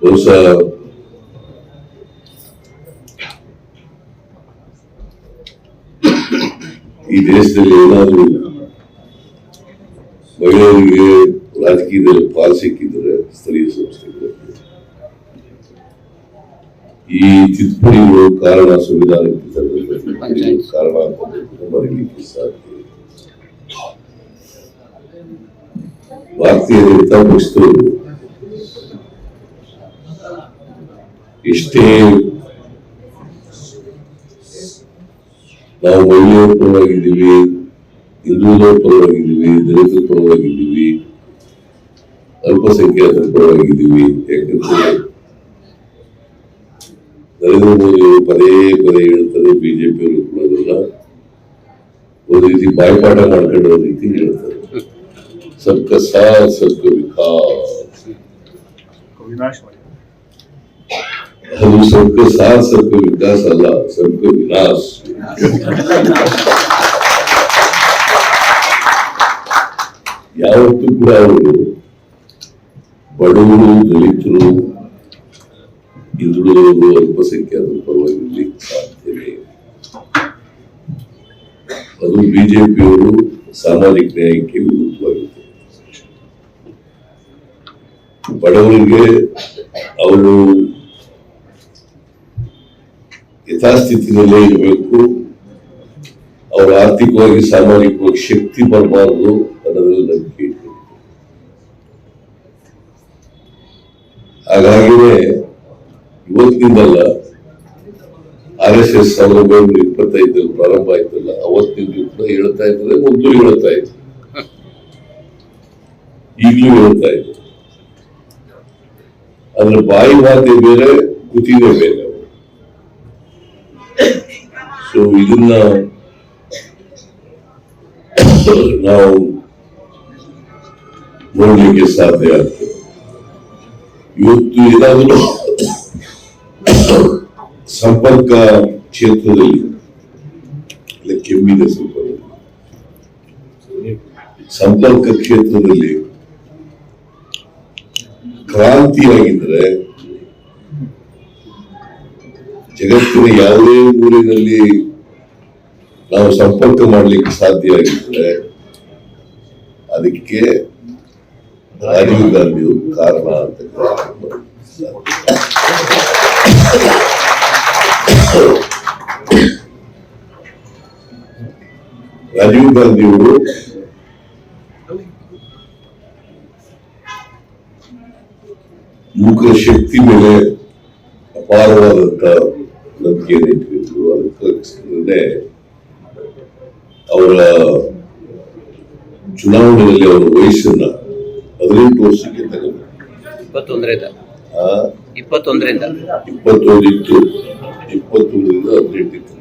ಬಹುಶಃ ಈ ದೇಶದಲ್ಲಿ ಏನಾದರೂ ಮಹಿಳೆಯರಿಗೆ ರಾಜಕೀಯದಲ್ಲಿ ಪಾಲು ಸಿಕ್ಕಿದ್ರೆ ಸ್ಥಳೀಯ ಸಂಸ್ಥೆಗಳು ಈ ತಿದ್ದುಪಡಿಗಳು ಕಾರಣ ಸಂವಿಧಾನಕ್ಕೆ ತಂದಂತಹ ಕಾರಣ ಅಂತ ಬರಲಿಕ್ಕೆ ಸಾಧ್ಯ ಇಲ್ಲ. ಭಾರತೀಯ ಜನತಾ ಪಕ್ಷದವರು ಎಷ್ಟೇ ನಾವು ಮಹಿಳೆಯರ ಪರವಾಗಿದ್ದೀವಿ ಹಿಂದುಳಿದರ ಪರವಾಗಿದ್ದೀವಿ, ದಲಿತರ ಪರವಾಗಿದ್ದೀವಿ, ಅಲ್ಪಸಂಖ್ಯಾತರ ಪರವಾಗಿದ್ದೀವಿ, ಯಾಕಂದ್ರೆ ನರೇಂದ್ರ ಮೋದಿ ಪದೇ ಪದೇ ಹೇಳ್ತಾರೆ, ಬಿಜೆಪಿ ಅವರು ಕೂಡ ಅದನ್ನ ಒಂದು ರೀತಿ ಬಾಯ್ಪಾಠ ಮಾಡ್ಕೊಂಡಿರೋ ರೀತಿ ಹೇಳ್ತಾರೆ. ಸಬ್ಕ ಸಾಥ್ ಸಬ್ಕ ವಿಕಾಸ್ ವಿನಾಶವಾಗಿ ಅದು साथ सबके विकास अल्लाह ಅಲ್ಲ विनाश ಯಾವತ್ತೂ ಕೂಡ ಅವರು ಬಡವರು ದಲಿತರು ಹಿಂದುಳಿದವರು ಅಲ್ಪಸಂಖ್ಯಾತರ ಪರವಾಗಿರ್ಲಿಕ್ಕೆ ಸಾಧ್ಯವೇ ಇಲ್ಲ. ಅದು ಬಿಜೆಪಿಯವರು ಸಾಮಾಜಿಕ ನ್ಯಾಯಕ್ಕೆ ವಿರುದ್ಧವಾಗಿದೆ ಬಡವರಿಗೆ ಅವರು ಯಥಾಸ್ಥಿತಿನಲ್ಲೇ ಇರಬೇಕು. ಅವರು ಆರ್ಥಿಕವಾಗಿ, ಸಾಮಾಜಿಕವಾಗಿ ಶಕ್ತಿ ಬರಬಾರದು ಅನ್ನೋದ್ರಲ್ಲಿ ನಂಬಿಕೆ ಇಟ್ಕೊಂಡಿದ್ದಾರೆ. ಹಾಗಾಗಿನೇ ಇವತ್ತಿನಿಂದಲ್ಲ ಆರ್ ಎಸ್ ಎಸ್ ಸಾವಿರದ ಒಂಬೈನೂರ ಇಪ್ಪತ್ತೈದರಲ್ಲಿ ಪ್ರಾರಂಭ ಆಯ್ತಲ್ಲ ಅವತ್ತಿನಿಂದ ಕೂಡ ಹೇಳ್ತಾ ಇದ್ದಾರೆ, ಮೊದಲು ಹೇಳ್ತಾ ಇದ್ರು ಈಗಲೂ ಹೇಳ್ತಾ ಇದ್ರು ಅದ್ರ ಬಾಯಿ ಮಾತೆ ಬೇರೆ ಕುತಿನೇ ಬೇರೆ ಇದನ್ನ ನಾವು ನೋಡ್ಲಿಕ್ಕೆ ಸಾಧ್ಯ ಆಗ್ತದೆ. ಇವತ್ತು ಏನಾದರೂ ಸಂಪರ್ಕ ಕ್ಷೇತ್ರದಲ್ಲಿ ಕೆಮ್ಮಿದೆ ಸ್ವಲ್ಪ. ಸಂಪರ್ಕ ಕ್ಷೇತ್ರದಲ್ಲಿ ಕ್ರಾಂತಿಯಾಗಿದ್ರೆ ಜಗತ್ತಿನ ಯಾವುದೇ ಊರಿನಲ್ಲಿ ನಾವು ಸಂಪರ್ಕ ಮಾಡಲಿಕ್ಕೆ ಸಾಧ್ಯ ಆಗಿದ್ರೆ ಅದಕ್ಕೆ ರಾಜೀವ್ ಗಾಂಧಿಯು ಕಾರಣ ಅಂತ ರಾಜೀವ್ ಗಾಂಧಿಯವರು ಯುವಕರ ಶಕ್ತಿ ಮೇಲೆ ಅಪಾರವಾದಂತ ನಂಬಿಕೆಯನ್ನು ಇಟ್ಟಿದ್ರು. ಅದಕ್ಕೆ ಅವರ ಚುನಾವಣೆಯಲ್ಲಿ ಅವರ ವಯಸ್ಸನ್ನ ಹದಿನೆಂಟು ವರ್ಷಕ್ಕೆ ತಗೊಂಡು ಇಪ್ಪತ್ತೊಂದರಿಂದ. ಇಪ್ಪತ್ತೊಂದರಿಂದ. ಇಪ್ಪತ್ತೊಂದು ಇತ್ತು ಇಪ್ಪತ್ತೊಂದರಿಂದ ಹದಿನೆಂಟು ಇತ್ತು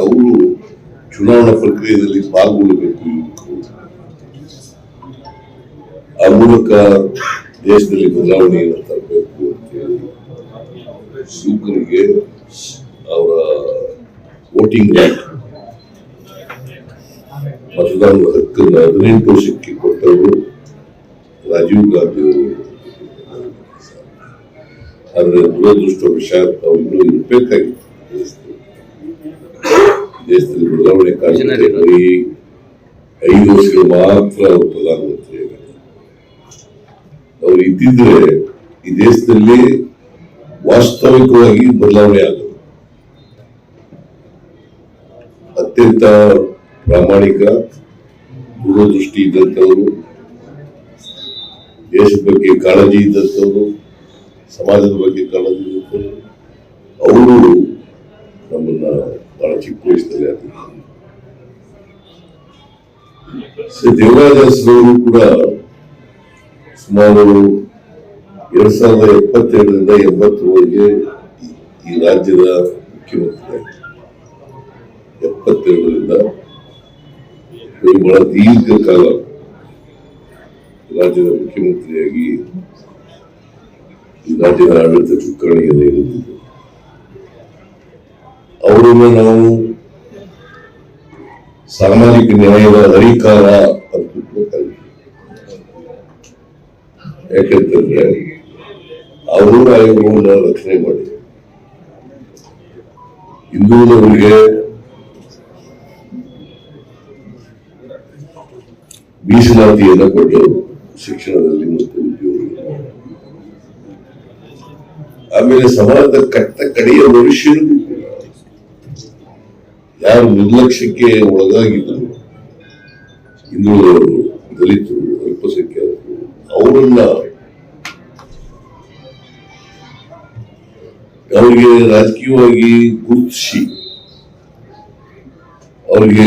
ಅವರು ಚುನಾವಣಾ ಪ್ರಕ್ರಿಯೆಯಲ್ಲಿ ಪಾಲ್ಗೊಳ್ಳಬೇಕು ಯುವಕರು ಆ ಮೂಲಕ ದೇಶದಲ್ಲಿ ಬದಲಾವಣೆಯನ್ನು ತರಬೇಕು ಅಂತೇಳಿ ಯುವಕರಿಗೆ ಅವರ ವೋಟಿಂಗ್ ರೈಟ್ ಮತದಾನದ ಹಕ್ಕನ್ನು ಹದಿನೆಂಟು ವರ್ಷಕ್ಕೆ ಕೊಟ್ಟವರು ರಾಜೀವ್ ಗಾಂಧಿ ಅವರು. ಆದರೆ ದುರದೃಷ್ಟವಶಾತ್ ಅವ್ರು ಇನ್ನೂ ಇರಬೇಕಾಗಿತ್ತು ದೇಶದಲ್ಲಿ. ಬದಲಾವಣೆ ಕಾರಣಕ್ಕೆ ಬರೀ ಐದು ವರ್ಷಗಳು ಮಾತ್ರ ಅವರು ಪ್ರಧಾನಮಂತ್ರಿ ಅವರು ಇದ್ದಿದ್ರೆ ಈ ದೇಶದಲ್ಲಿ ವಾಸ್ತವಿಕವಾಗಿ ಬದಲಾವಣೆ ಆಗೋದು. ಅತ್ಯಂತ ಪ್ರಾಮಾಣಿಕ ದೂರದೃಷ್ಟಿ ಇದ್ದಂಥವರು, ದೇಶದ ಬಗ್ಗೆ ಕಾಳಜಿ ಇದ್ದಂಥವರು, ಸಮಾಜದ ಬಗ್ಗೆ ಕಾಳಜಿ ಇದ್ದಂಥವ್ರು, ಅವರು ನಮ್ಮನ್ನ ಬಹಳ ಚಿಕ್ಕ ವಯಸ್ಸಲ್ಲಿ ಆಗಿದ್ದಾರೆ ದೇವರಾಜರವರು ಕೂಡ ಸುಮಾರು ಎರಡ್ ಸಾವಿರದ ಎಪ್ಪತ್ತೆರಡರಿಂದ ಎಂಬತ್ತರವರೆಗೆ ಈ ರಾಜ್ಯದ ಮುಖ್ಯಮಂತ್ರಿ ಎಪ್ಪತ್ತೆರಡರಿಂದ ಇವರು ಬಹಳ ದೀರ್ಘಕಾಲ ರಾಜ್ಯದ ಮುಖ್ಯಮಂತ್ರಿಯಾಗಿ ರಾಜ್ಯದ ಆಡಳಿತ ಚುಕ್ಕಾಣಿಯಲ್ಲಿ ಇರುತ್ತಿದ್ದರು ಅವರನ್ನು ನಾವು ಸಾಮಾಜಿಕ ನ್ಯಾಯದ ಅಧಿಕಾರ ಅಂತ ಯಾಕೆಂತಂದ್ರೆ ಅವರು ಆಯೋಗಗಳನ್ನ ರಕ್ಷಣೆ ಮಾಡಿ ಹಿಂದೂದವರಿಗೆ ಮೀಸಲಾತಿಯನ್ನ ಕೊಟ್ಟರು ಶಿಕ್ಷಣದಲ್ಲಿ ಮತ್ತು ಆಮೇಲೆ ಸಮಾಜದ ಕಟ್ಟ ಕಡೆಯ ಭವಿಷ್ಯ ಯಾರು ನಿರ್ಲಕ್ಷ್ಯಕ್ಕೆ ಒಳಗಾಗಿದ್ದರು ಹಿಂದುಳಿದವರು ದಲಿತರು, ಅಲ್ಪಸಂಖ್ಯಾತರು ಅವರನ್ನ ಅವರಿಗೆ ರಾಜಕೀಯವಾಗಿ ಗುರುತಿಸಿ, ಅವರಿಗೆ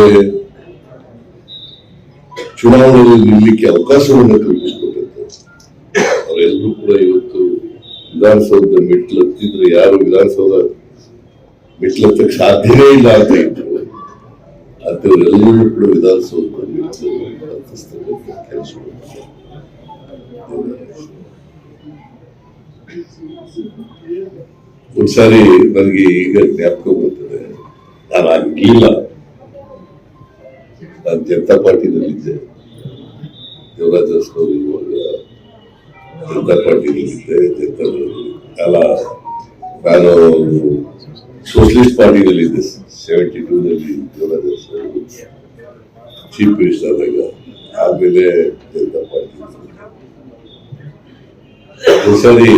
ಚುನಾವಣೆಯಲ್ಲಿ ನಿಲ್ಲಕ್ಕೆ ಅವಕಾಶವನ್ನು ಕಲ್ಪಿಸಿಕೊಟ್ಟಂತೆ. ಅವರೆಲ್ಲರೂ ಕೂಡ ಇವತ್ತು ವಿಧಾನಸೌಧದ ಮೆಟ್ಲು ಹತ್ತಿದ್ರೆ ಯಾರು ವಿಧಾನಸೌಧ ಮೆಟ್ಲತ್ತಕ್ಕೆ ಸಾಧ್ಯವೇ ಇಲ್ಲ ಅಂತ ಇದ್ರು. ಅಂತವರೆಲ್ಲರೂ ಕೂಡ ವಿಧಾನಸೌಧದ ಮೆಟ್ಲು ಹತ್ತಿಸ್ತಕ್ಕಂಥ ಕೆಲಸ ಒಂದ್ಸಾರಿ ನನಗೆ ಈಗ ಜ್ಞಾಪಕ ಬರ್ತದೆ. ನಾನು ಆಗಿರ್ಲಿಲ್ಲ ನಾನು ಜನತಾ ಪಾರ್ಟಿನಲ್ಲಿದ್ದೆ. ದೇವರಾಜ ಇರುವಾಗ ಜನತಾ ಪಾರ್ಟಿನಲ್ಲಿದ್ದೆ ಜನತಾ ಅಲ್ಲ ನಾನು ಸೋಷಲಿಸ್ಟ್ ಪಾರ್ಟಿನಲ್ಲಿದ್ದೆ, ಸೆವೆಂಟಿ ಟೂನಲ್ಲಿ ದೇವರಾಜ ಚೀಫ್ ಮಿನಿಸ್ಟರ್ ಆದಾಗ ಆಮೇಲೆ ಜನತಾ ಪಾರ್ಟಿ? ಒಂದ್ಸರಿ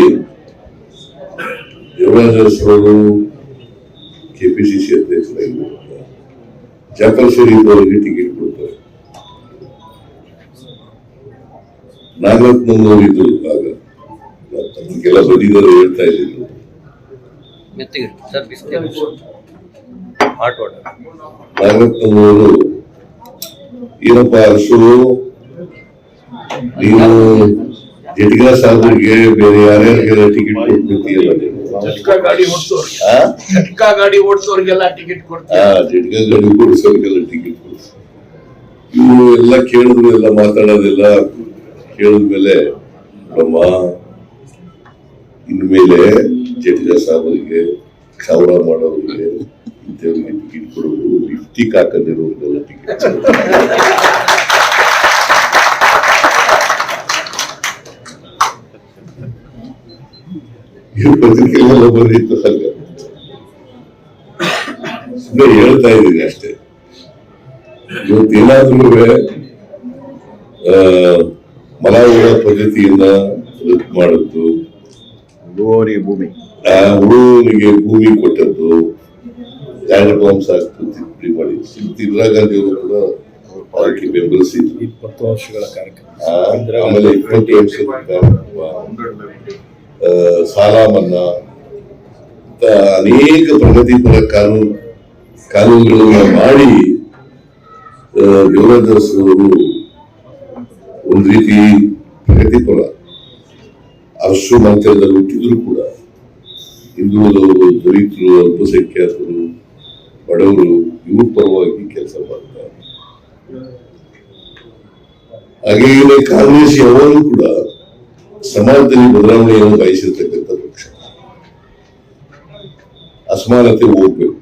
ದೇವರಾಜ ಅರಸರು ಕೆಪಿಸಿಸಿ ಅಧ್ಯಕ್ಷರಾಗಿರುವಾಗ ಜಾಫರ್ ಶರೀಫ್ ಅವರಿಗೆ ಟಿಕೆಟ್ ಕೊಡ್ತಾರೆ ನಾಗರತ್ನವರು ಇದ್ರು ಆಗ ಅದಕ್ಕೆಲ್ಲ ಬದಿದರು ಹೇಳ್ತಾ ಇದ್ರು ನಾಗರತ್ನ ಏನಪ್ಪ ಅರಸು ನೀನು ಜಟ್ಗಾ ಸಾಧನೆಗೆ ಬೇರೆ ಯಾರ್ಯಾರಿಗೆಲ್ಲ ಟಿಕೆಟ್ ಕೊಟ್ಬಿಡ್ತೀಯಲ್ಲ ನೀನು? ಜಟ್ಕಾ ಗಾಡಿ ಓಡಿಸೋರ್ಗೆ? ಜಟ್ಕಾ ಗಾಡಿ ಓಡಿಸೋರ್ಗೆಲ್ಲ ಟಿಕೆಟ್ ಕೊಡ್ತಾರೆ ಗಾಡಿ ಕೊಡಿಸೋರಿಗೆಲ್ಲ ಟಿಕೆಟ್ ಕೊಡಿಸ್. ಇವರು ಎಲ್ಲ ಕೇಳಿದ್ರು ಎಲ್ಲ ಮಾತಾಡೋದೆಲ್ಲ ಕೇಳಿದ್ಮೇಲೆ ನಮ್ಮ ಇನ್ಮೇಲೆ ಜಟ್ಗಾ ಸಾಹೇಬರಿಗೆ ಕ್ಷೌರ ಮಾಡೋರಿಗೆ ಇಂಥವ್ರಿಗೆ ಟಿಕೆಟ್ ಕೊಡೋದು ಲಿಫ್ಟಿಕ್ ಹಾಕದಿರೋರಿಗೆಲ್ಲ ಟಿಕೆಟ್ ಪತ್ರಿಕೆಗಳೆಲ್ಲ ಬಂದಿತ್ತು ಹಂಗ. ಸುಮ್ಮನೆ ಹೇಳ್ತಾ ಇದ್ದೀನಿ ಅಷ್ಟೇ. ಇವತ್ತೇನಾದ್ರೂ ಮಲಾವರ ಪದ್ಧತಿಯಿಂದ ಮಾಡಿದ್ದು ಭೂಮಿ. ಹುಡುಗನಿಗೆ ಭೂಮಿ ಕೊಟ್ಟದ್ದು. ಲ್ಯಾಂಡ್ ಬಾಂಬ್ಸ್ ತಿದ್ದುಪಡಿ ಮಾಡಿ ಇಂದಿರಾ ಗಾಂಧಿಯವರು ಕೂಡ ಅದಕ್ಕೆ ಬೆಂಬಲಿಸಿದ್ರು. ಇಪ್ಪತ್ತು ವರ್ಷಗಳ ಕಾರ್ಯಕ್ರಮ. ಆಮೇಲೆ ಇಪ್ಪತ್ತು ವರ್ಷದ ಕಾರ್ಯಕ್ರಮ, ಸಾಲ ಮನ್ನಾ ಅನೇಕ ಪ್ರಗತಿಪರ ಕಾನೂನು ಕಾನೂನುಗಳನ್ನ ಮಾಡಿ ದೇವರಾಜ ಅರಸು ಒಂದು ರೀತಿ ಪ್ರಗತಿಪರ ಅರಸು ಮಂತ್ರದಲ್ಲಿ ಹುಟ್ಟಿದ್ರು ಕೂಡ. ಹಿಂದುಳಿದವರು ದಲಿತರು, ಅಲ್ಪಸಂಖ್ಯಾತರು, ಬಡವರು, ಇವ್ರ ಪರವಾಗಿ ಕೆಲಸ ಮಾಡ್ತಾರೆ. ಹಾಗೆಯೇ ಕಾಂಗ್ರೆಸ್ ಯಾವಾಗಲೂ ಕೂಡ ಸಮಾಜದಲ್ಲಿ ಬದಲಾವಣೆಯನ್ನು ಬಯಸಿರ್ತಕ್ಕಂಥ ಪಕ್ಷ. ಅಸಮಾನತೆ ಹೋಗ್ಬೇಕು.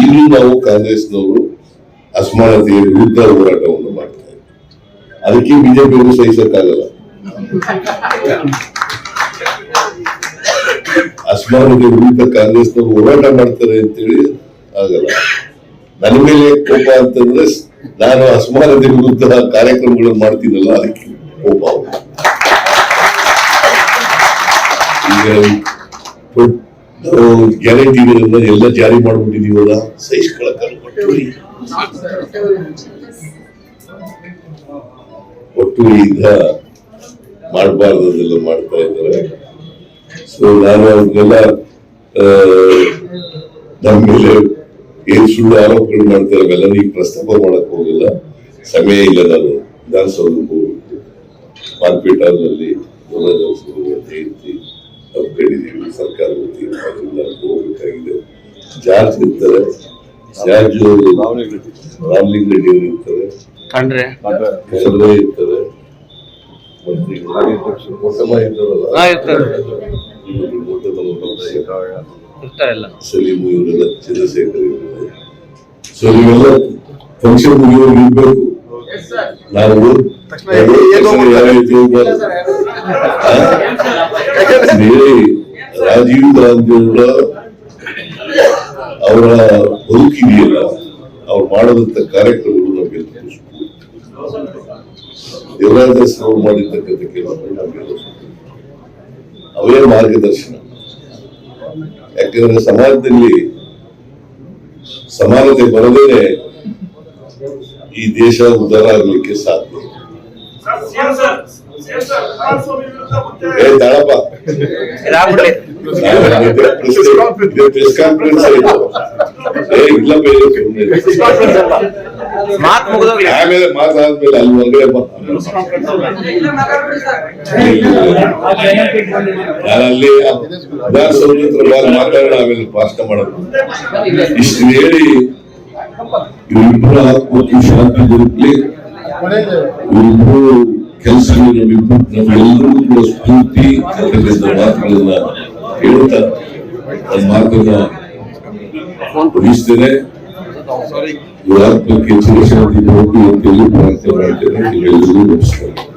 ಈಗಲೂ ನಾವು ಕಾಂಗ್ರೆಸ್ನವರು ಅಸಮಾನತೆಯ ವಿರುದ್ಧ ಹೋರಾಟ ಅದಕ್ಕೆ ಬಿಜೆಪಿ ಅವರು ಸಹಿಸಕ್ಕಾಗಲ್ಲ. ಅಸ್ಮಾನಿಗೆ ವಿರುದ್ಧ ಕಾಂಗ್ರೆಸ್ನವರು ಹೋರಾಟ ಮಾಡ್ತಾರೆ ಅಂತೇಳಿ ಆಗಲ್ಲ. ನನ್ನ ಮೇಲೆ ಕೋಪ ಅಂತಂದ್ರೆ ನಾನು ಅಸ್ಮಾನತೆ ವಿರುದ್ಧ ಕಾರ್ಯಕ್ರಮಗಳನ್ನು ಮಾಡ್ತೀನಲ್ಲ, ಅದಕ್ಕೆ ಕೋಪ. ಈಗ ಗ್ಯಾರಂಟಿಗಳನ್ನ ಎಲ್ಲ ಜಾರಿ ಮಾಡ್ಬಿಟ್ಟಿದೀವಲ್ಲ ಸಹಿಸ್ಕೊಳಕ್ಕಲ್ಲ ಒಟ್ಟು ಈಗ ಮಾಡಬಾರ್ದೆಲ್ಲ ಮಾಡ್ತಾ ಇದ್ದಾರೆ. ಸೊ ನಾನು ಅವ್ರಿಗೆಲ್ಲ ನಮ್ಮ ಮೇಲೆ ಏನ್ ಸುಳ್ಳು ಆರೋಪಗಳು ಮಾಡ್ತಾರೆ ಅವೆಲ್ಲ ಈಗ ಪ್ರಸ್ತಾಪ ಮಾಡಕ್ ಹೋಗಿಲ್ಲ. ಸಮಯ ಇಲ್ಲ ನಾನು. ವಿಧಾನಸೌಧಕ್ಕೆ ಹೋಗ್ಬೇಕು ಮಾರ್ಪೇಟಲ್ಲಿ ಜಯಂತಿ ಅವ್ರು ಹಮ್ಮಿಕೊಂಡಿದ್ದೀವಿ ಸರ್ಕಾರ ವತಿಯಿಂದ ಹೋಗ್ಬೇಕಾಗಿದೆ. ಜಾರ್ಜ್ ಇರ್ತಾರೆ. ಜಾರ್ಜ್ ರಾಮಲಿಂಗ ರೆಡ್ಡಿ ಅವರು ಇರ್ತಾರೆ ಕಂಡ್ರೆ. ಕಸಬೆ ಇರ್ತಾರೆ ಸಲೀಮು ಇವರೆಲ್ಲ ಚಂದ್ರಶೇಖರ್ ಇರ್ತಾರೆ ಸೊ ನೀವೆಲ್ಲ ಫಂಕ್ಷನ್ ಮುಗಿಯೋರ್ಗೆ ಇರ್ಬೇಕು. ನಾವು ರಾಜೀವ್ ಗಾಂಧಿ ಅವರ ಅವರ ಬದುಕಿದೆಯಲ್ಲ ಅವ್ರು ಮಾಡದಂತ ಕಾರ್ಯಕ್ರಮಗಳು ನಮಗೆ ದೇವರಾಜ ಅವರು ಮಾಡಿರ್ತಕ್ಕಂಥ. ಅವೇ ಮಾರ್ಗದರ್ಶನ ಯಾಕಂದ್ರೆ ಸಮಾಜದಲ್ಲಿ ಸಮಾನತೆ ಬರದೇನೆ ಈ ದೇಶ ಉದ್ಧಾರ ಆಗ್ಲಿಕ್ಕೆ ಸಾಧ್ಯ ಏ ತಾಳಪ್ಪ ಮಾತ್ ಮುಗಿದೋಗ್ಲಿ. ಆಮೇಲೆ ಮಾತಾದ್ಮೇಲೆ ಅಲ್ಲಿ ನಾನು ಅಲ್ಲಿ ಮಾತಾಡೋಣ ಆಮೇಲೆ ಭಾಷಣ ಮಾಡೋದು ಇಷ್ಟು ಹೇಳಿ ಇವರಿಬ್ಬರ ಆತ್ಮಕ್ಕೆ ಶಾಂತಿ ದೊರಕಲಿ ಇವರಿಬ್ಬರು ಕೆಲಸ ನಮ್ಮೆಲ್ಲರಿಗೂ ಕೂಡ ಸ್ಫೂರ್ತಿ ಮಾತುಗಳನ್ನ ಹೇಳ್ತಾ ನನ್ನ ಮಾತನ್ನ ಮುಗಿಸ್ತೇನೆ ಇವರ ಆತ್ಮಕ್ಕೆ ಚಿರಶಾಂತಿ ದೊರಕಲಿ ಅಂತ ಹೇಳಿ ಪ್ರಾರ್ಥನೆ ಮಾಡ್ತೇನೆ ನಿಮ್ಮೆಲ್ಲರಿಗೂ ನಮಸ್ಕಾರ